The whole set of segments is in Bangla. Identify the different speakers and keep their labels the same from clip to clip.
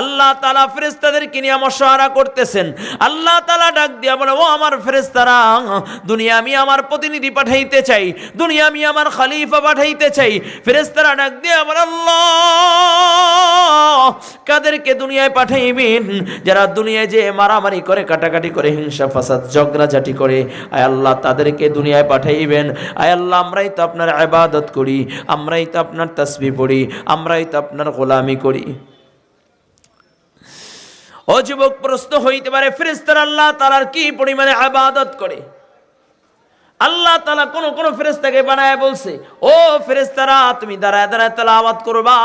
Speaker 1: আল্লাহ তালা ফেরেস্তাদেরকে নিয়ে মশাহারা করতেছেন। আল্লাহ তালা ডাক দিয়া বলে, ও আমার ফেরেস্তারা দুনিয়া আমি আমার প্রতিনিধি পাঠাইতে চাই, দুনিয়া আমি আমার খালিফা পাঠাইতে চাই। ফেরেস্তারা ডাক দিয়া বলে, আল্লাহ, কাদেরকে দুনিয়ায় পাঠাইবেন? যারা দুনিয়ায় যে মারামারি করে, কাটাকাটি করে, হিংসা, ফাসাদ, ঝগড়াঝাটি করে, আয় আল্লাহ, তাদেরকে দুনিয়ায় পাঠাইবেন। আয় আল্লাহ, আমরাই তো আপনার আবাদত করি, আমরাই তো আপনার তসবি পড়ি, আমরাই তো আপনার গোলামি করি। ও যুবক, প্রশ্ন হইতে পারে ফেরেস্তার আল্লাহ তালার কি পরিমাণে আবাদত করে? আল্লাহ তালা কোন কোন ফেরেস্তাকে বানায় বলছে, ও ফেরেস্তারা তুমি দাঁড়ায় দাঁড়ায় তালা আবাদ করবা।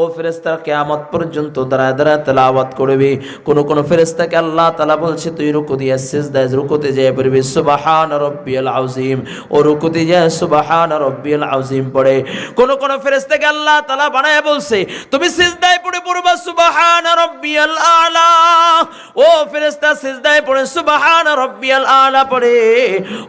Speaker 1: ও ফেরেস্তারা কেয়ামত পর্যন্ত দাঁড়ায় দাঁড়ায় তেলাওয়াত করবে। কোন কোন ফেরেস্তাকে আল্লাহ তালা বলছে, তুই রুকু দিয়ে সিজদায় রুকুতে যায় পড়বি। সুবাহান রব্বিয়াল আউজিম ও রুকুতে যায় সুবাহান রব্বিয়াল আউজিম পড়ে। কোন কোন ফেরেস্তাকে আল্লাহ তালা বানায় বলছে, তুমি সিজদায় পড়ে পড়বা সুবাহান রব্বিয়াল আলা। ও ফেরেস্তা সিজদায় পড়ে সুবাহান রব্বিয়াল আলা পড়ে।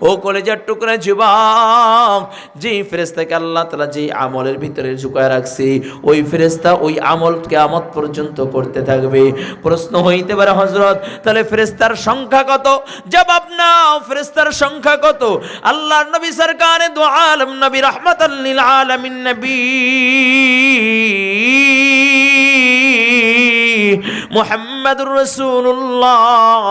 Speaker 1: ও কলেজার টুকরা যুবক যে ফেরেস্তাকে আল্লাহ তালা যে আমলের ভিতরে ঝুঁকায় রাখছে, ওই ফেরেস্তা ওই আমল কেয়ামত পর্যন্ত করতে থাকবে। প্রশ্ন হইতে পারে হজরত তাহলে ফেরেস্তার সংখ্যা কত? জবাব নাও ফেরেস্তার সংখ্যা কত? আল্লাহ নবী সরকারে দু আলম নবী রহমতাল্লিল আলমিন নবী। মুহাম্মাদুর রাসূলুল্লাহ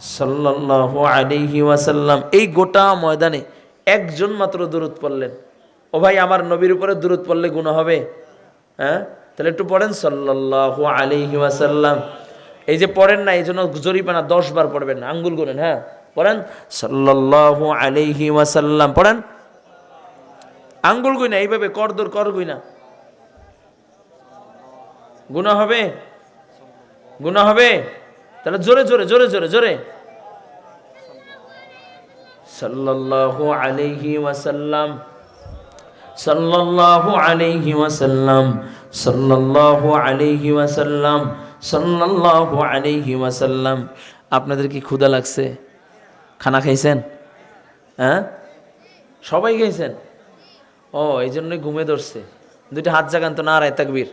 Speaker 1: সাল্লাল্লাহু আলাইহি ওয়াসাল্লাম। এই গোটা ময়দানে একজন মাত্র দূরত পড়লেন। ও ভাই, আমার নবীর উপরে দূরত পড়লে গুণ হবে? হ্যাঁ? তাহলে একটু পড়েন। সাল্লাল্লাহু আলাইহি ওয়াসাল্লাম। এই যে পড়েন না, এই জন্য জরিমানা দশ বার পড়বেন আঙ্গুল গুনেন হ্যাঁ? পড়েন। সাল্লাল্লাহু আলাইহি ওয়াসাল্লাম, পড়েন। আঙ্গুল গুই না এইভাবে কর দূর কর গুই না গুণা হবে? গুণা হবে? তাহলে জোরে জোরে জোরে জোরে জোরে। সাল্লাল্লাহু আলাইহি ওয়াসাল্লাম। আপনাদের কি ক্ষুধা লাগছে? খানা খাইছেন? হ্যাঁ? সবাই খাইছেন? ও এই জন্যই ঘুমে ধরছে। দুইটা হাত জাগান তো না রায় তাকবীর।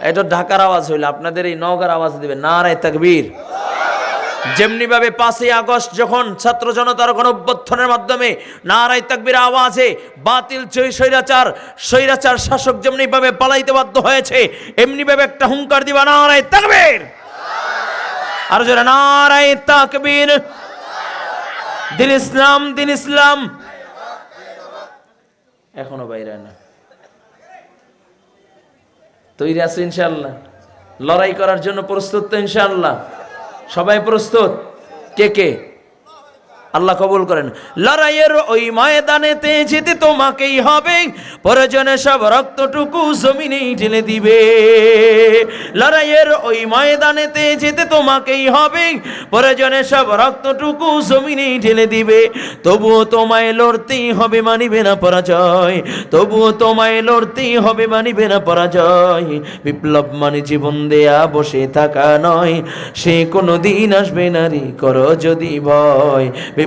Speaker 1: এটা ঢাকার আওয়াজ হইল, আপনাদের এই নওগার আওয়াজ দিবে নারায় তাকবীর। যেমনি ভাবে পাঁচই আগস্ট যখন ছাত্র জনতার গণঅভ্যুত্থানের মাধ্যমে নারায় তাকবীর আওয়াজে বাতিল চৈ স্বৈরাচার স্বৈরাচার শাসক যেমনি ভাবে পালাইতে বাধ্য হয়েছে এমনি ভাবে একটা হুঙ্কার দিবা নারায় তাকবীর। আর যারা নারায় তাকবীর। দিন ইসলাম দিন ইসলাম। এখনও বাইরে না। তৈরি আছে ইনশাল্লাহ লড়াই করার জন্য প্রস্তুত তো ইনশাল্লাহ সবাই প্রস্তুত? কে কে? আল্লাহ কবুল করেন। লড়াইয়ের ওই ময়দানেতে যেতে তোমাকেই হবে প্রয়োজনে সব রক্তটুকু জমিনেই ঢেলে দিবে। লড়াইয়ের ওই ময়দানেতে যেতে তোমাকেই হবে প্রয়োজনে সব রক্তটুকু জমিনেই ঢেলে দিবে। তবুও তোমায় লড়তেই হবে মানিবে না পরাজয়, তবুও তোমায় লড়তেই হবে মানিবে না পরাজয়। বিপ্লব মানে জীবন দেয়া, বসে থাকা নয়, সে কোনো দিন আসবে নারী করো যদি ভয়।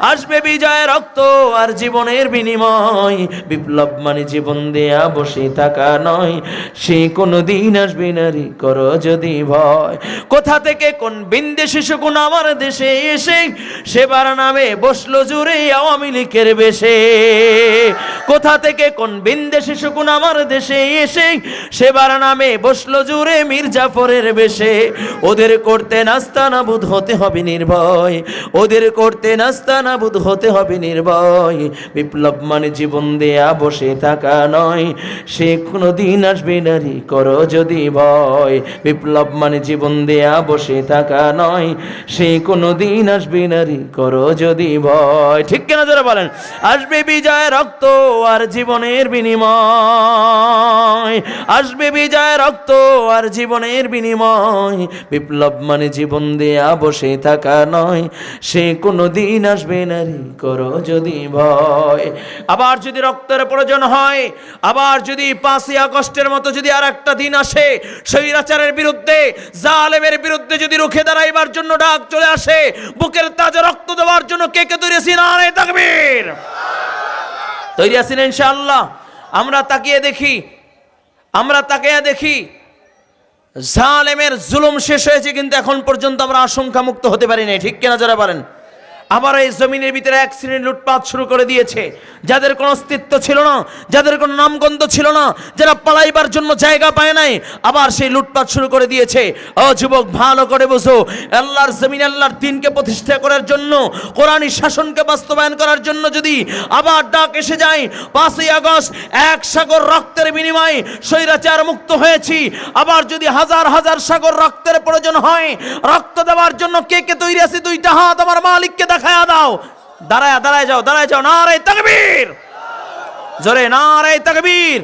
Speaker 1: আসবে বিজয় রক্ত আর জীবনের বিনিময়। বিপ্লব মানে জীবন দেয়া, বসে থাকা নয়। সে কোনো দিন আসবে নারী করো যদি ভয়। কোথা থেকে কোন বিন্দে শিশু কোন আমার দেশে এসে, সেবার নামে বসল জুড়ে আওয়ামী লীগের বেশে। কোথা থেকে কোন বিন্দে শিশু কোন আমার দেশে এসে, সেবার নামে বসল জুড়ে মির্জাফরের বেশে। ওদের করতে নাস্তা নাবুদ হতে হবে নির্ভয়। ওদের করতে নাস্তা নাবুদ হতে হবে নির্ভয়। বিপ্লব মানে জীবন দেয়া, বসে থাকা নয়। সে কোনো দিন আসবে নারী করো যদি ভয়। বিপ্লব মানে জীবন দেয়া, বসে থাকা নয়। সে কোনো দিন আসবে নারী করো যদি ভয়। ঠিক কেন যারা বলেন? আসবে বিজয় রক্ত আর জীবনের বিনিময়। আসবে বিজয় রক্ত আর জীবনের বিনিময়। বিপ্লব মানে জীবন দেয়া, বসে থাকা নয়। সে কোনো দিন দিন আসবে নারী করো যদি ভয়। আবার যদি রক্তের প্রয়োজন হয়, আবার যদি পাঁচই আগস্টের মতো যদি আর একটা দিন আসে, স্বৈরাচারের বিরুদ্ধে, জালেমের বিরুদ্ধে যদি রুখে দাঁড়াইবার জন্য ডাক চলে আসে, বুকের তাজা রক্ত দেওয়ার জন্য কে কে তৈরি আছি না তাকবীর! তৈরি আছেন ইনশাআল্লাহ। আমরা তাকিয়ে দেখি, আমরা তাকিয়ে দেখি, জালেমের জুলুম শেষ হয়েছে কিন্তু এখন পর্যন্ত আমরা আশঙ্কা মুক্ত হতে পারি নাই। ঠিক কিনা যারা পারেন আবার এই জমিনের ভিতরে এক শ্রেণির লুটপাট শুরু করে দিয়েছে। যাদের কোনো অস্তিত্ব ছিল না, যাদের কোনো নামগন্ধ ছিল না, যারা পালাইবার জন্য জায়গা পায় নাই, আবার সেই লুটপাট শুরু করে দিয়েছে। ও যুবক, ভালো করে বুঝো, আল্লাহর জমিন, আল্লাহর দিনকে প্রতিষ্ঠা করার জন্য কোরআনী শাসনকে বাস্তবায়ন করার জন্য যদি আবার ডাক এসে যায়, পাঁচই আগস্ট এক সাগর রক্তের বিনিময়ে স্বৈরাচার মুক্ত হয়েছি। আবার যদি হাজার হাজার সাগর রক্তের প্রয়োজন হয়, রক্ত দেওয়ার জন্য কে কে তৈরি আছে? দুইটা হাত আমার মালিককে দেখায়া দাও। দাঁড়ায় দাঁড়ায় যাও দাঁড়ায় যাও। তাকবীর। জোরে তাকবীর।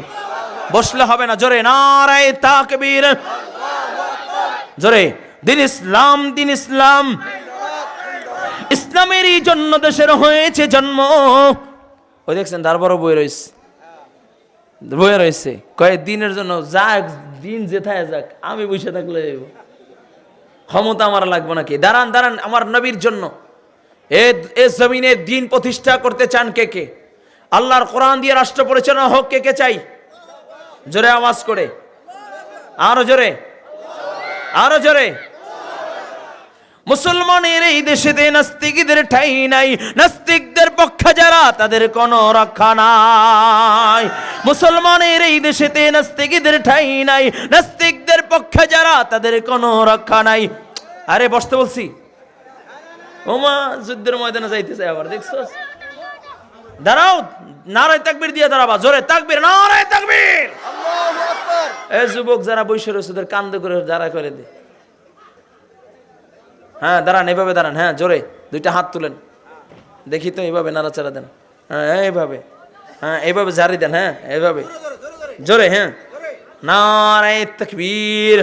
Speaker 1: বসলে হবে না। জোরে তাকবীর। জোরে, দিন ইসলাম দিন ইসলাম। জন্য দেশের হয়েছে জন্ম। ওই দেখছেন তারপর বই রয়েছে। বয়ে রয়েছে। কয়েক দিনের জন্য যাক, দিন যেথায় যাক, আমি বসে থাকলে ক্ষমতা আমার লাগবে নাকি? দাঁড়ান দাঁড়ান, আমার নবীর জন্য। এ এ জমিনে দিন প্রতিষ্ঠা করতে চান কে কে? আল্লাহর কোরআন দিয়ে রাষ্ট্র পরিচালনা হোক কে কে চাই? জোরে আওয়াজ করে। আরও জোরে। আরও জোরে। মুসলমানের এই দেশেতে নাস্তিকদের ঠাই নাই। নাস্তিকদের পক্ষে যারা, তাদের কোনো রক্ষা নাই। মুসলমানের এই দেশেতে নাস্তিকদের ঠাই নাই। নাস্তিকদের পক্ষে যারা, তাদের কোনো রক্ষা নাই। আরে, বসতে বলছি। ওমা যুদ্ধের ময়দানে যাইতেছে আবার দেখছ দাঁড়াও, নারায় তাকবীর দিয়ে দাঁড়াবা, জোরে তাকবীর, নারায় তাকবীর! এ যুবক যারা বৈশ্য রয়েছে, ওদের কান্দ করে যারা করে দে। হ্যাঁ দাঁড়ান, এভাবে দাঁড়ান হ্যাঁ জোরে, দুইটা হাত তুলেন। দেখি তো এইভাবে নাড়াচাড়া দেন। হ্যাঁ এইভাবে হ্যাঁ এইভাবে জারি দেন হ্যাঁ এইভাবে। জোরে হ্যাঁ। নারায় তকবীর।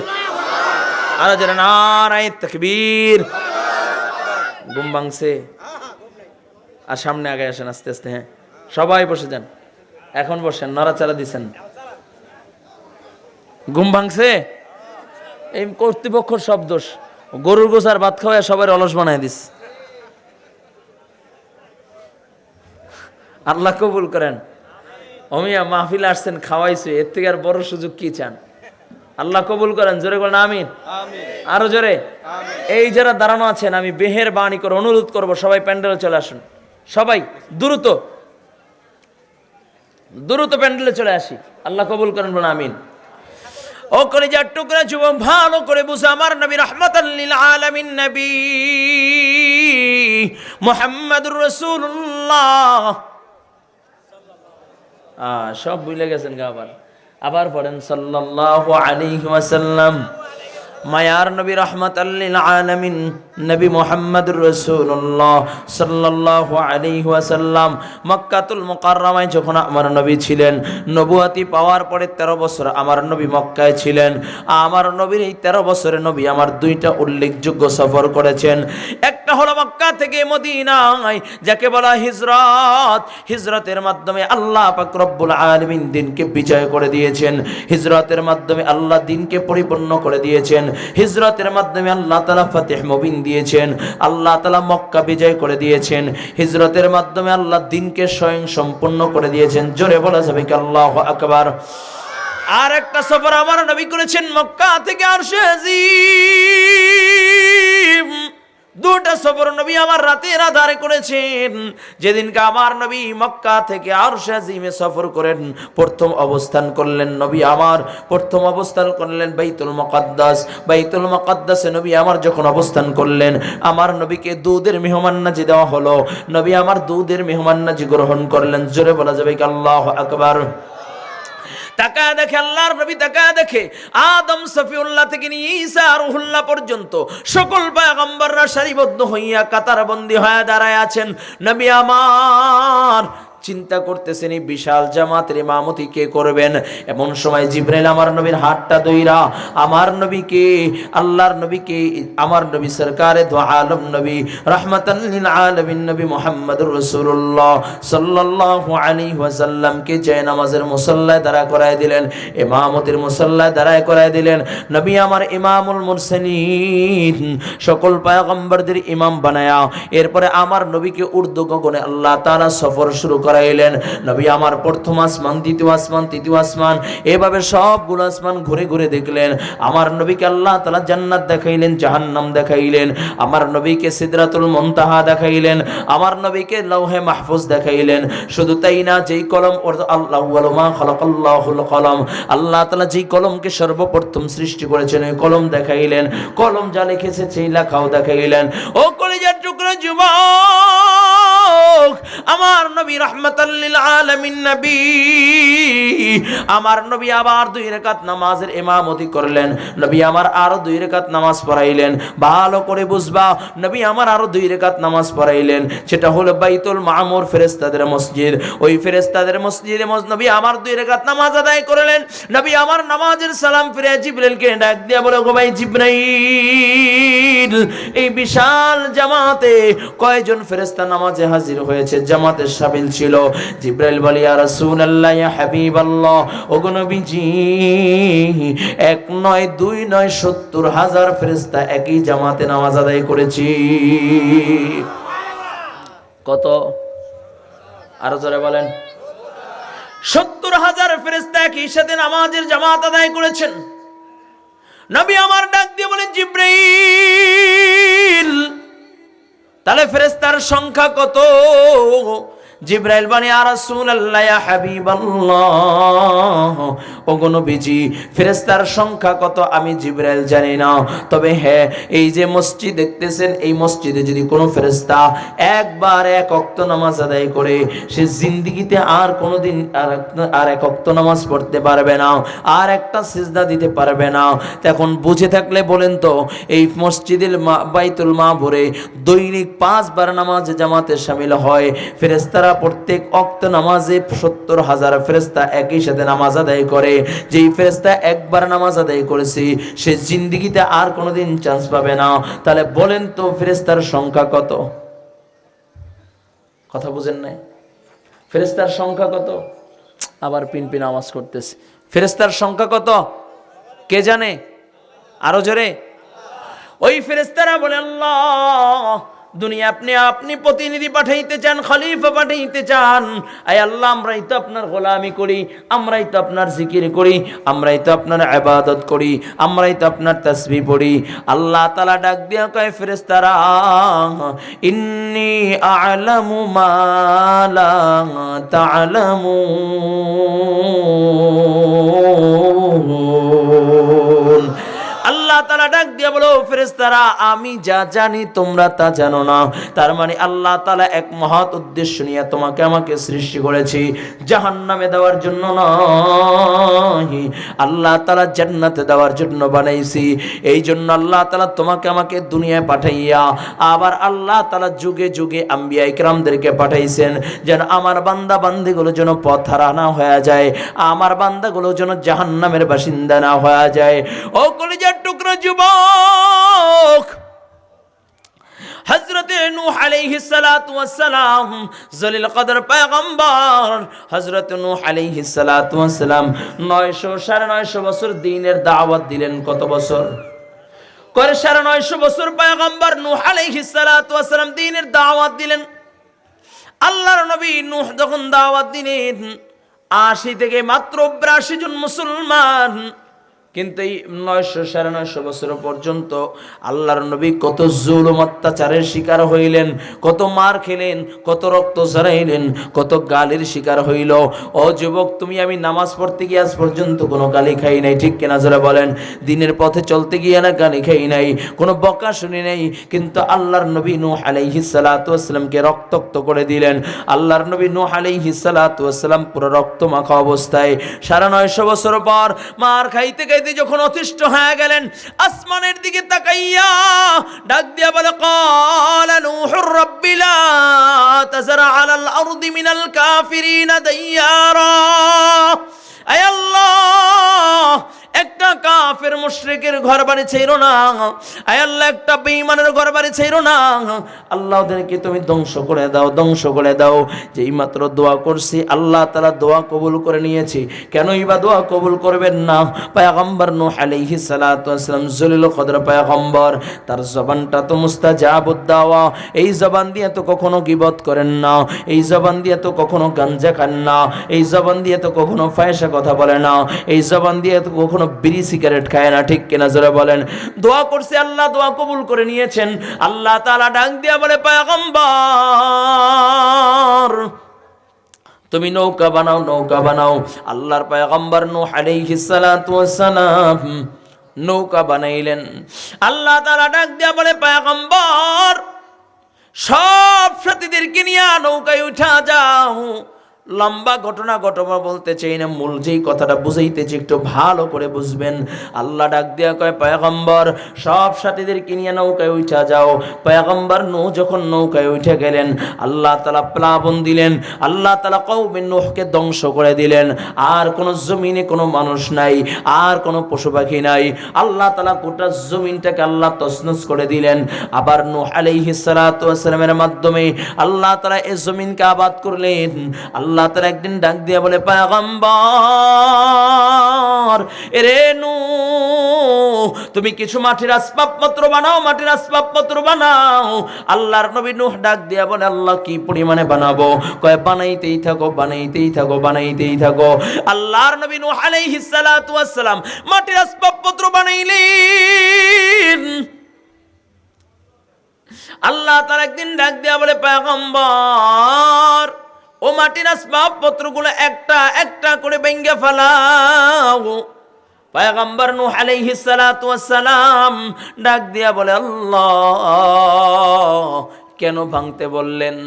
Speaker 1: আরও জোরে, নারায় তকবীর। ঘুম ভাঙছে। আর সামনে আগে আসেন আস্তে আস্তে হ্যাঁ। সবাই বসে যান। এখন বসেন, নড়াচাড়া দিছেন। ঘুম ভাঙছে? এই কর্তৃপক্ষর সব দোষ। গরুর গোসার ভাত খাওয়ায় সবাই অলস বানাই দিস। আল্লাহ কবুল করেন। অমিয়া, মাহফিল আসছেন, খাওয়াইছে। এর থেকে আর বড় সুযোগ কি চান? আল্লাহ কবুল করেন জোরে করেন আমিন। আরও জোরে। এই যারা দাঁড়ানো আছেন আমি বেহের বাণী করে অনুরোধ করব সবাই প্যান্ডেলে চলে আসুন। সবাই দ্রুত। দ্রুত প্যান্ডেলে চলে আসি। আল্লাহ কবুল করেন বলেন আমিন। ও কলিজার টুকরা যুবক ভালো করে বুঝে আমার নবী রহমতাল্লিল আলামিন নবী মোহাম্মদুর রসুল্লাহ আহ সব ভুলে গেছেন গা আবার। আবার পড়েন, সাল্লাল্লাহু আলাইহি ওয়াসাল্লাম। মায়ার নবী রহমতাল্লিল আলামিন, নবী মোহাম্মদুর রসুল্লাহ সাল্লাল্লাহু আলাইহি ওয়াসাল্লাম মক্কাতুল মুকাররমায় যখন আমার নবী ছিলেন, নবুয়াতি পাওয়ার পরে 13 বছর আমার নবী মক্কায় ছিলেন। আমার নবীর এই 13 বছরে নবী আমার দুইটা উল্লেখযোগ্য সফর করেছেন। একটা হলো মক্কা থেকে মদিনায়, যাকে বলা হিজরত। হিজরতের মাধ্যমে আল্লাহ পাক রব্বুল আলামিন দিনকে বিজয় করে দিয়েছেন। হিজরতের মাধ্যমে আল্লাহ দিনকে পরিপূর্ণ করে দিয়েছেন। হিজরতের মাধ্যমে আল্লাহ তালা ফতেহ মুবিন দিয়েছেন। আল্লাহ তালা মক্কা বিজয় করে দিয়েছেন। হিজরতের মাধ্যমে আল্লাহ দিনকে স্বয়ং সম্পূর্ণ করে দিয়েছেন। জোরে বলা যাবে কি আল্লাহু আকবার। আর একটা সফর আমার নবী করেছেন মক্কা থেকে আর দুটা সফর নবী আমার রাতের আধারে করেছেন। যেদিনকে আমার নবী মক্কা থেকে আর আজিমে সফর করেন, প্রথম অবস্থান করলেন নবী আমার, প্রথম অবস্থান করলেন বাইতুল মুকাদ্দাস। বাইতুল মুকাদ্দাসে নবী আমার যখন অবস্থান করলেন, আমার নবীকে দুধের মেহমান্নাজি দেওয়া হলো। নবী আমার দুধের মেহমান্নাজি গ্রহণ করলেন। জোরে বলা যাবে আল্লাহ আকবার? তাকা দেখে আল্লাহর নবী তাকা দেখে আদম সফিউল্লাহ থেকে নিয়ে ঈসা রুহুল্লাহ পর্যন্ত সকল পয়গম্বররা সারিবদ্ধ হইয়া কাতারবন্দি হয়ে দাঁড়ায় আছেন। নবী আমার চিন্তা করতেছেন, এই বিশাল জামাতের ইমামতি কে করবেন? এমন সময় জিব্রাইল আমার নবীর হাতটা দইরা আমার নবীকে, আল্লাহর নবীকে, আমার নবী সরকারে দো আলম নবী লিল আলামিন নবী মুহাম্মদুর রাসূলুল্লাহ সাল্লাল্লাহু আলাইহি ওয়াসাল্লামকে জয় নামাজের মুসল্লায় দাঁড়া করায় দিলেন, ইমামতির মুসল্লায় দাঁড়ায় করায় দিলেন, নবী আমার ইমামুল মুরসালিন, সকল পয়গম্বরদের ইমাম বানায়া, এরপরে আমার নবীকে উর্দু গগনে আল্লাহ তাআলা সফর শুরু করাইলেন নবী আমার প্রথম আসমান, দ্বিতীয় আসমান, তৃতীয় আসমান। এভাবে সবগুলো আসমান ঘুরে ঘুরে দেখলেন। আমার নবীকে আল্লাহ তাআলা জান্নাত দেখাইলেন, জাহান্নাম দেখাইলেন। আমার নবীকে সিদরাতুল মুনতাহা দেখাইলেন। আমার নবীকে লৌহে মাহফুজ দেখাইলেন। শুধু তাই না, যেই কলম আল্লাহ কলম। আল্লাহ তাআলা যেই কলমকে সর্বপ্রথম সৃষ্টি করেছেন, ওই কলম দেখাইলেন। কলম যা লিখেছে, সেই লেখাও দেখাইলেন। ও কলিজার টুকরা যুবক! আমার নবী রহমাতাল্লিল আলামিন নবী, আমার নবী আবার দুই রেকাত নামাজের ইমামতি করলেন, নবী আমার আরও দুই রেকাত নামাজ পড়াইলেন। ভালো করে বুঝবা, নবী আমার আরও দুই রেকাত নামাজ পড়াইলেন। সেটা হলো বাইতুল মামুর ফেরেশতাদের মসজিদ। ওই ফেরেশতাদের মসজিদে নবী আমার দুই রেকাত নামাজ আদায় করলেন। নবী আমার নামাজের সালাম ফিরে জিব্রাইলকে ডাক দিয়া বলে, গো ভাই জিব্রাইল, এই বিশাল জামাতে কয়জন ফেরেশতা নামাজে হাজির হয়েছে? জামাতের সামিল ছিল। জিব্রাইল বলে, ইয়া রাসূলুল্লাহ, ইয়া হাবিবাল্লাহ ওগো নবীজি, এক নয়, দুই নয়, সত্তর হাজার ফেরেশতা একই জামাতে নামাজ আদায় করেছি। কত? আরও জোরে বলেন। সত্তর হাজার ফেরেস্তা একই সাথে নামাজের জামাত আদায় করেছেন। নবী আমার ডাক দিয়ে বলেন, জিব্রাইল তাহলে ফেরেস্তার সংখ্যা কত? জিব্রাইল বানি আর রাসূলুল্লাহ, ইয়া হাবিবাল্লাহ, ওগো নবীজি, ফেরেশতার সংখ্যা কত আমি জিব্রাইল জানি না। তবে হ্যাঁ এই যে মসজিদ দেখতেছেন, এই মসজিদে যদি কোনো ফেরেশতা একবার এক অক্ত নামাজ আদায় করে, সে জিন্দিগিতে আর কোনোদিন আর এক- অক্ত নামাজ পড়তে পারবে না, আর একটা সিজদা দিতে পারবে না। তখন বুঝে থাকলে বলেন তো, এই মসজিদের বাইতুল মা ভরে দৈনিক পাঁচবার নামাজে জামাতে সামিল হয় ফেরেস্তারা প্রত্যেক অক্ত নামাজে সত্তর হাজার ফেরেস্তা একই সাথে নামাজ আদায় করে। যেই ফেরেস্তা একবার নামাজ আদায় করেছে, সে জিন্দিগিতে আর কোনোদিন চান্স পাবে না। তাহলে বলেন তো ফেরেস্তার সংখ্যা কত? কথা বুঝেন নাই? ফেরেস্তার সংখ্যা কত? আবার পিন পিন আওয়াজ করতেছে। ফেরেস্তার সংখ্যা কত? কে জানে? আরও জোরে? ওই ফেরেস্তারা বলে, আল্লাহ দুনিয়া আপনি আপনি প্রতিনিধি পাঠাইতে চান, খলিফা পাঠাইতে চান। আয় আল্লাহ, আমরাই তো আপনার গোলামি করি, আমরাই তো আপনার জিকির করি, আমরাই তো আপনার আবাদত করি, আমরাই তো আপনার তসবি পড়ি। আল্লাহ তালা ডাক দিয়া কয় ফেরেস্তারা ইন্নি আলামু মালা তালামুন আল্লাহ তালা ডাক দিয়া বলো ফেরেস্তারা আমি যা জানি তোমরা তা জানো না। তার মানে আল্লাহ তালা এক মহৎ উদ্দেশ্য নিয়ে তোমাকে আমাকে সৃষ্টি করেছি জাহান নামে দেওয়ার জন্য নয়, আল্লাহ তালা জান্নাতে দেওয়ার জন্য বানাইছি। এই জন্য আল্লাহ তালা তোমাকে আমাকে দুনিয়ায় পাঠাইয়া, আবার আল্লাহ তালা যুগে যুগে আম্বিয়া ইকরামদেরকে পাঠাইছেন, যেন আমার বান্দা বান্দিগুলো যেন পথ হারা না হয়ে যায়, আমার বান্দাগুলো যেন জাহান্নামের বাসিন্দা না হয়ে যায়। ও কলিজার যুবক। হজরতে নূহ আলাইহিস সালাতু ওয়াস সালাম জলিল কদর পয়গম্বর হজরত নূহ আলাইহিস সালাতু ওয়াস সালাম 900 সাড়ে 900 বছর দ্বীনের দাওয়াত দিলেন কত বছর? করে সাড়ে 900 বছর পয়গম্বর নূহ আলাইহিস সালাতু ওয়াস সালাম দ্বীনের দাওয়াত দিলেন। আল্লাহর নবী নূহ যখন দাওয়াত দিলেন, আশি থেকে মাত্র বিরাশি জন মুসলমান কিন্তু এই নয়শো সাড়ে নয়শো বছর পর্যন্ত আল্লাহর নবী কত জুলুম, অত্যাচারের শিকার হইলেন, কত মার খেলেন, কত রক্ত ঝরাইলেন, কত গালির শিকার হইল। ও যুবক, তুমি আমি নামাজ পড়তে গিয়ে আজ পর্যন্ত কোনো গালি খাই নাই, ঠিক কিনা যারা বলেন? দিনের পথে চলতে গিয়ে না গালি খাই নাই, কোনো বকা শুনি নাই, কিন্তু আল্লাহর নবী নূহ আলাইহিস সালাতু ওয়াসসালামকে রক্তাক্ত করে দিলেন। আল্লাহর নবী নূহ আলাইহিস সালাতু ওয়াসসালাম পুরো রক্ত মাখা অবস্থায়, সাড়ে নয়শো বছর পর মার খাইতে খাইতে যখন অতিষ্ঠ হয়ে গেলেন আসমানের দিকে তাকাইয়া ডাক দিয়া বলে قال نوح رب لا تزر على الأرض الأرض من الكافرين ديارا أي الله একটা কাফের মুশরিকের ঘর বাড়ি ছেড়ো না। আয় আল্লাহ, একটা বেঈমানের ঘর বাড়ি ছেড়ো না। আল্লাহ ওদেরকে তুমি ধ্বংস করে দাও, ধ্বংস করে দাও। যেই মাত্র দোয়া করছি, আল্লাহ তাআলা দোয়া কবুল করে নিয়েছি। কেনই বা দোয়া কবুল করবেন না? পয়গম্বর আলাইহিস সালাতু ওয়াসসালাম, জলিল কদর পয়গম্বর, তার জবানটা তো মুস্তাজাবুদ দাওয়া এই জবান দিয়ে তো কখনো গিবত করেন না। এই জবান দিয়ে তো কখনো গাঞ্জা খান না। এই জবান দিয়ে তো কখনো ফায়সা কথা বলে না। এই জবান দিয়ে তো কখনো বিড়ি সিগারেট খায় না, ঠিক কিনা জোরে বলেন? দোয়া করছে আল্লাহ, দোয়া কবুল করে নিয়েছেন। আল্লাহ তাআলা ডাক দিয়া বলে, পয়গম্বর, তুমি নৌকা বানাও নৌকা বানাও। আল্লাহর পয়গম্বর নূহ আলাইহিস সালাতু ওয়াসসালাম নৌকা বানাইলেন। আল্লাহ তাআলা ডাক দিয়া বলে, পয়গম্বর, সব সাথীদেরকে নিয়ে নৌকায় উঠা যাও। লম্বা ঘটনা ঘটনা বলতে চাই না, মূল যেই কথাটা বুঝাইতেছি একটু ভালো করে বুঝবেন। আল্লাহ ডাক দিয়া কয়, পয়গম্বর, সব সাথীদেরকে নিয়ে নৌকায় উঠা যাও। পয়গম্বর নৌ যখন নৌকায় উঠে গেলেন, আল্লাহ তালা প্লাবন দিলেন, আল্লাহ তালা কৌমের নোহকে ধ্বংস করে দিলেন। আর কোনো জমিনে কোনো মানুষ নাই, আর কোনো পশু পাখি নাই। আল্লাহ তালা গোটা জমিনটাকে আল্লাহ তসনস করে দিলেন। আবার নূহ আলাইহিস সালাতু ওয়াসসালামের মাধ্যমে আল্লাহ তালা এ জমিনকে আবাদ করলেন। আল্লাহ তালা একদিন ডাক দিয়ে বলে পায়গম্বর এরে নূহ, তুমি কিছু মাটির আসবাবপত্র বানাও, মাটির আসবাবপত্র বানাও। আল্লাহর নবী নূহ ডাক দিয়া বলে, আল্লাহ কি পরিমাণে বানাবো? কয়, বানাইতেই থাকো বানাইতেই থাকো বানাইতেই থাকো। আল্লাহর নবী নূহ আলাইহিস সালাতু ওয়াসসালাম, মাটির আসবাবপত্র বানাইলেন। আল্লাহ তার একদিন ডাক দিয়া বলে পয়গম্বর ও মাটির আসবাবপত্রগুলো একটা একটা করে ভেঙ্গে ফেলাও। পায়গাম্বর নু আলাইহিস সালাতু সালাম ডাক দিয়া বলে, আল্লাহ, কেন ভাঙতে বললেন?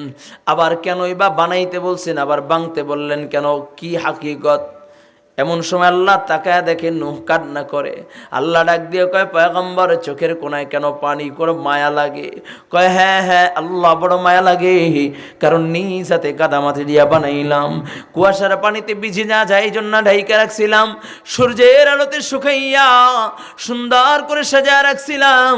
Speaker 1: আবার কেনই বা বানাইতে বলছেন, আবার ভাঙতে বললেন কেন? কি হাকিকত? এমন সময় আল্লাহ তাকায় দেখে নুহ কান্না করে। আল্লাহ ডাক দিয়ে কয়, পয়গম্বর, চোখের কোনায় কেন পানি করে মায়া লাগে? কয় হ্যাঁ হ্যাঁ আল্লাহ বড় মায়া লাগে। কারণ নিজ হাতে কাদামাটি দিয়া বানাইলাম। কুয়াশার পানিতে ভিজে না যায় জন্য ঢাইকা রাখছিলাম। সূর্যের আলোতে শুকাইয়া সুন্দর করে সাজা রাখছিলাম।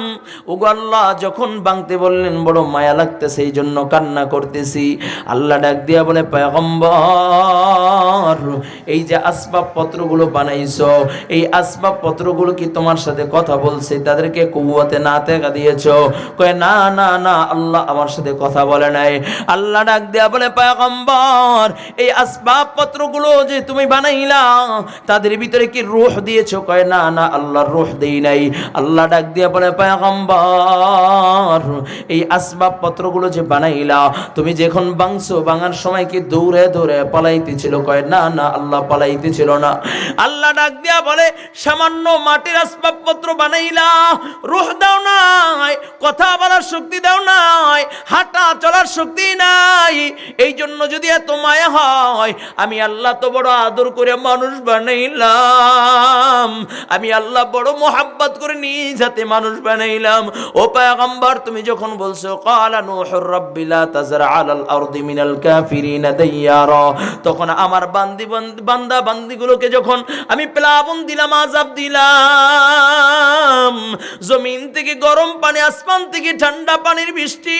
Speaker 1: ওগো আল্লাহ, যখন বাংতে বললেন, বড় মায়া লাগতেছে এই জন্য কান্না করতেছি। আল্লাহ ডাক দিয়া বলে, পয়গম্বর, এই যে আসবাব পত্রগুলো বানাইছো, এই আসবাব পত্রগুলো কি তোমার সাথে কথা বলছে? তাদেরকে কুয়াতে না দেখা দিয়েছ? কয়, না না না, আল্লাহ আমার সাথে কথা বলে নাই। আল্লাহ ডাক দিয়া বলে, পয়গম্বর, এই আসবাব পত্রগুলো যে তুমি বানাইলা, তাদের ভিতরে কি রূহ দিয়েছ? কয়, না না, আল্লাহর রূহ দেই নাই। আল্লাহ ডাক দিয়া বলে, পয়গম্বর, এই আসবাব পত্রগুলো যে বানাইলা, তুমি যখন বাংছো বাঙার সময় কি দৌড়ে দৌড়ে পালাইতেছিল? কয়, না না, আল্লাহ পালাইতেছিল না। আল্লাহ ডাক দিয়া বলে, সামান্য মাটির আসবাবপত্র বানাইলা, রুহ দাও নাই, কথা বলার শক্তি দাও নাই, হাঁটা চলার শক্তি নাই। এই জন্য যদি এত মায়া হয়, আমি আল্লাহ তো বড় আদর করে মানুষ বানাইলাম। আমি আল্লাহ বড় মোহাব্বত করে নিজ হাতে মানুষ বানাইলাম। ও পায়গম্বর, তুমি যখন বলছো, কালা নূহুর রাব্বি লা তাজরা আলাল আরদি মিনাল কাফিরিনা দাইয়ারা তখন আমার বান্দি বান্দি- বান্দা বান্দিগুলোকে যখন আমি প্লাবন দিলাম, আজাব দিলাম, জমিন থেকে গরম পানি, আসমান থেকে ঠান্ডা পানির বৃষ্টি,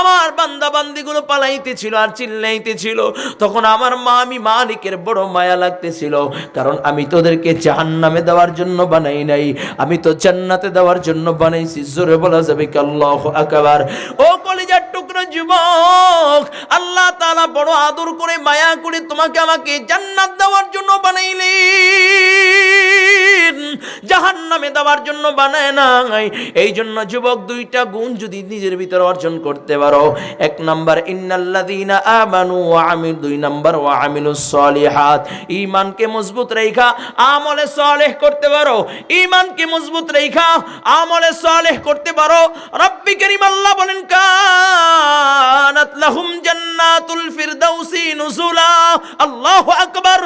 Speaker 1: আমার বান্দা বান্দিগুলো পালাইতেছিল আর চিল্লাইতেছিল। তখন আমার মা, আমি মালিকের বড় মায়া লাগতেছিল, কারণ আমি তোদেরকে জাহান্নামে দেওয়ার জন্য বানাই নাই। আমি তো জান্নাতে দেওয়ার জন্য বানাইছি, জোরে বলা যাবে কি? আল্লাহ আকবার। ও কলিজার টুকরো যুবক, আল্লাহ তাআলা বড় আদর করে, মায়া করে তোমাকে আমাকে জান্নাত দেওয়ার জন্য বানাইলেন। জাহান্নামে দেওয়ার জন্য বানায় নাই। এই জন্য যুবক, দুইটা গুণ যদি নিজের অর্জন করতে পারো। এক নাম্বার, ইন্নাল্লাযীনা আমানু আমিল। দুই নাম্বার সলিহাত। মজবুত রেখা, আমলে সালেহ করতে পারো। ঈমানকে মজবুত রেখা, আমলে সালেহ করতে পারো। রব্বি করিম আল্লাহ বলেন, কানাত লাহুম জান্নাতুল ফিরদাউসি নুজুলা। আল্লাহু আকবার।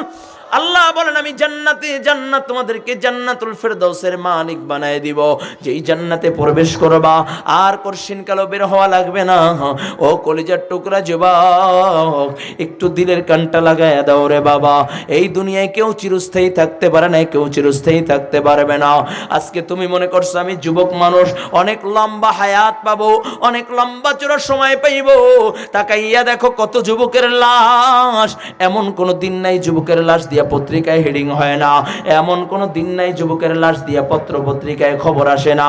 Speaker 1: আল্লাহ বলেন, আমি জান্নাতে, জান্নাত তোমাদেরকে জান্নাতুল ফেরদৌসের মালিক বানায় দিব। যেই জান্নাতে প্রবেশ করবা, আর করশিন কালো বের হওয়া লাগবে না। ও কলিজার টুকরা যুবক, একটু দিলের কানটা লাগায় দাও রে বাবা। এই দুনিয়ায় কেউ চিরস্থায়ী থাকতে পারে না, কেউ চিরস্থায়ী থাকতে পারবে না। আজকে তুমি মনে করছ, আমি যুবক মানুষ, অনেক লম্বা হায়াত পাবো, অনেক লম্বা চোরা সময় পাইব। তাকাইয়া দেখো কত যুবকের লাশ। এমন কোনো দিন নাই যুবকের লাশ দিয়া পত্রিকায় হেডিং হয় না। এমন কোনো দিন নাই যুবকের লাশ দিয়া পত্র পত্রিকায় খবর আসে না।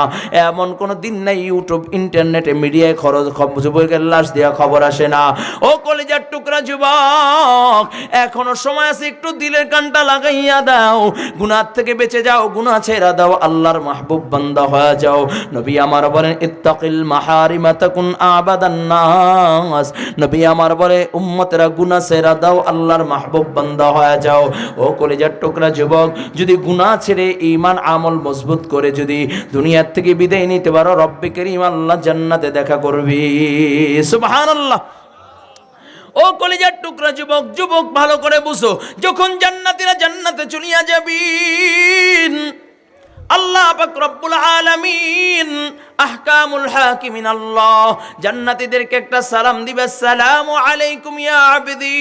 Speaker 1: এমন কোনো দিন নাই ইউটিউব ইন্টারনেটে মিডিয়ায় খরচ যুবকের লাশ দিয়া খবর আসে না। ও কলেজার টুকরা যুবক, এখনও সময় আছে একটু দিলের কানটা লাগাইয়া দাও। গুনার থেকে বেঁচে যাও, গুনাহ ছেড়া দাও, আল্লাহর মাহবুব বান্দা হয়ে যাও। নবী আমার বলেন, ইত্তাকিল মাহারিমা তাকুন আবাদান নাস। নবী আমার বলে, উম্মতেরা গুনাহ ছেড়া দাও, আল্লাহর মাহবুব বান্দা হয়ে যাও। ও কলেজার টুকরা যুবক, যদি গুনাহ ছেড়ে ঈমান আমল মজবুত করে যদি দুনিয়ার থেকে বিদায় নিতে পারো, রব্বে করিম আল্লাহ জান্নাতে দেখা করবি। সুবহানাল্লাহ। ও কলেজার টুকরা যুবক যুবক ভালো করে বুঝো, যখন জান্নাতীরা জান্নাতে চলিয়া যাবেন, আল্লাহ পাক রব্বুল আলামিন আহকামুল হাকিমিন আল্লাহ, জান্নাতীদেরকে একটা সালাম দিবে আসসালামু আলাইকুম ইয়া আবদি।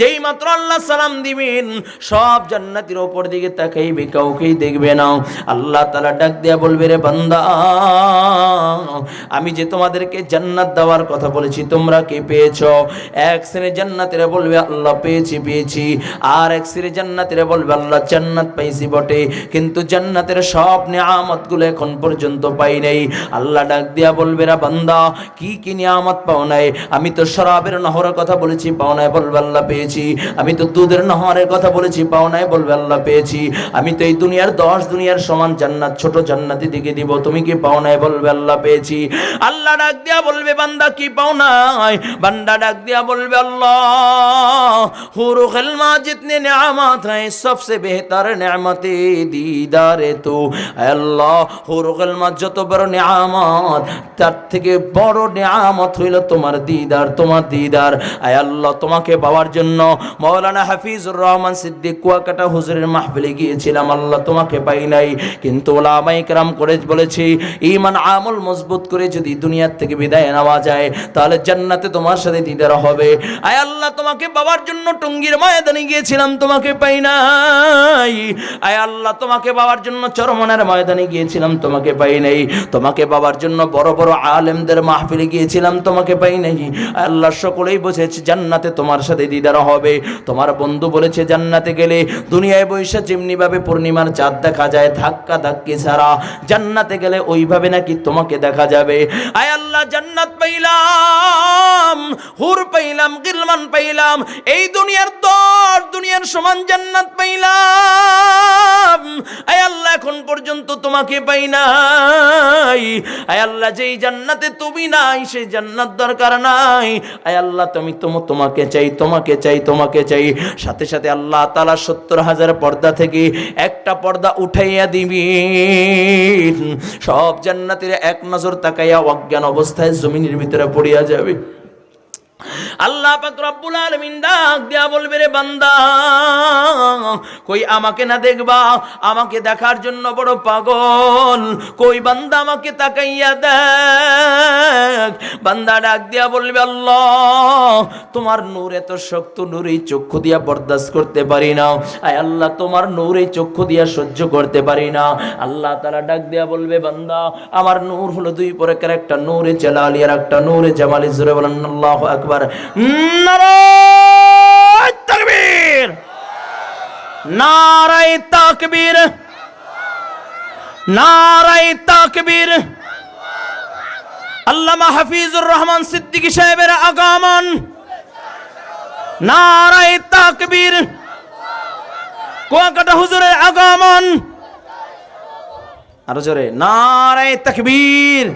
Speaker 1: যেই মাত্র আল্লাহ সালাম দিবেন, সব জান্নাতের ওপর দিকে তাকাইবে, কাউকেই দেখবে না। আল্লাহ তালা ডাক দিয়া বলবে, রে বান্দা, আমি যে তোমাদেরকে জান্নাত দেওয়ার কথা বলেছি, তোমরা কে পেয়েছ? এক শ্রেণি জান্নাতেরা বলবে, আল্লাহ পেয়েছি পেয়েছি। আর এক শ্রেণি জান্নাতেরা বলবে, আল্লাহ জান্নাত পাইছি বটে, কিন্তু জান্নাতের সব নিয়ামতগুলো এখন পর্যন্ত পাই নাই। আল্লাহ ডাক দিয়া বলবে, রা বান্দা, কি কি নিয়ামত পাও নাই? আমি তো শরাবের নহরের কথা বলেছি, পাও নাই, বলবে, আল্লাহ পেয়েছি। পেয়েছি। আমি তো দুধের নহরের কথা বলেছি, পাওনায় বলবে আল্লাহ পেয়েছি। আমি তো এই দুনিয়ার দশ দুনিয়ার সমান জান্নাত, ছোট জান্নাতি দিকে দিব। তুমি কি পাওনায় বলবে আল্লাহ পেয়েছি? আল্লাহ ডাক দিয়া বলবে, বান্দা কি পাওনায়? বান্দা ডাক দিয়া বলবে, আল্লাহ, হুরু খেলমা জিতনে নেয়ামত হ্যাঁ সবসে বেহতার নেয়ামতে দিদারে তো। আল্লাহ, হুরু খেলমা যত বড় নেয়ামত, তার থেকে বড় নেয়ামত হইল তোমার দিদার তোমার দিদার। আয় আল্লাহ, তোমাকে পাওয়ার জন্য মৌলানা হাফিজুর রহমান সিদ্দিক কুয়াকাটা হুজুরের মাহফিলে গিয়েছিলাম, আল্লাহ তোমাকে পাই নাই। কিন্তু ওলামাই কেরাম করে বলেছি ইমান আমল মজবুত করে যদি দুনিয়ার থেকে বিদায় নেওয়া যায়, তাহলে জান্নাতে তোমার সাথে দিদার হবে। আয় আল্লাহ, তোমাকে পাওয়ার জন্য টঙ্গির ময়দানে গিয়েছিলাম, তোমাকে পাই নাই। আয় আল্লাহ, তোমাকে বাবার জন্য চরমনের ময়দানে গিয়েছিলাম, তোমাকে পাই নাই। তোমাকে বাবার জন্য বড় বড় আলেমদের মাহফিলে গিয়েছিলাম, তোমাকে পাই নাই। আয় আল্লাহ, সকলেই বুঝেছে জান্নাতে তোমার সাথে দিদার হবে। তোমার বন্ধু বলেছে, জান্নাতে গেলে দুনিয়ায় বৈশা যেমনি ভাবে পূর্ণিমার চাঁদ দেখা যায় ধাক্কা ধাক্কি ছাড়া। জান্নাতে গেলে ওইভাবে নাকি তোমাকে দেখা যাবে। আয় আল্লাহ জান্নাত পাইলাম, হুর পাইলাম, গিলমান পাইলাম, এই দুনিয়ার দর, দুনিয়ার সমান জান্নাত পাইলাম। আয় আল্লাহ, এখন পর্যন্ত তোমাকে পাই নাই। আয় আল্লাহ, যেই জান্নাতে তুমি নাই, সেই জান্নাত দরকার নাই। আয় আল্লাহ, তুমি তুমি তোমাকে চাই তোমাকে চাই তোমাকে চাই। সাথে সাথে আল্লাহ তালা সত্তর হাজার পর্দা থেকে একটা পর্দা উঠাইয়া দিবি। সব জান্নাতের এক নজর তাকাইয়া অজ্ঞান অবস্থায় জমিনের ভিতরে পড়িয়া যাবে। আল্লাহ পাক রব্বুল আলামিন ডাক দিয়া বলবে, রে বান্দা, কই আমাকে না দেখবা? আমাকে দেখার জন্য বড় পাগল। কই বান্দা আমাকে তাকাইয়া দেখ। বান্দা ডাক দিয়া বলবে, আল্লাহ, তোমার নূর এত শক্ত নূর এই চক্ষু দিয়া বরদাস্ত করতে পারি না। আয় আল্লাহ, তোমার নূর এই চক্ষু দিয়া সহ্য করতে পারি না। আল্লাহ তারা ডাক দিয়া বলবে, বান্দা, আমার নূর হলো দুই প্রকার একটা নূরে জালালি আর একটা নূরে জামালি। জুড়ে বলেন, আল্লাহ আকবার। তাকবীর, নারায় তাকবীর নারায় তাকবীর। আল্লামা হাফিজুর রহমান সিদ্দিকী সাহেবের আগমন। নারায় তাকবীর। কুয়াকাটা হুজুরের আগমন। আরও জোরে, নারায় তাকবীর।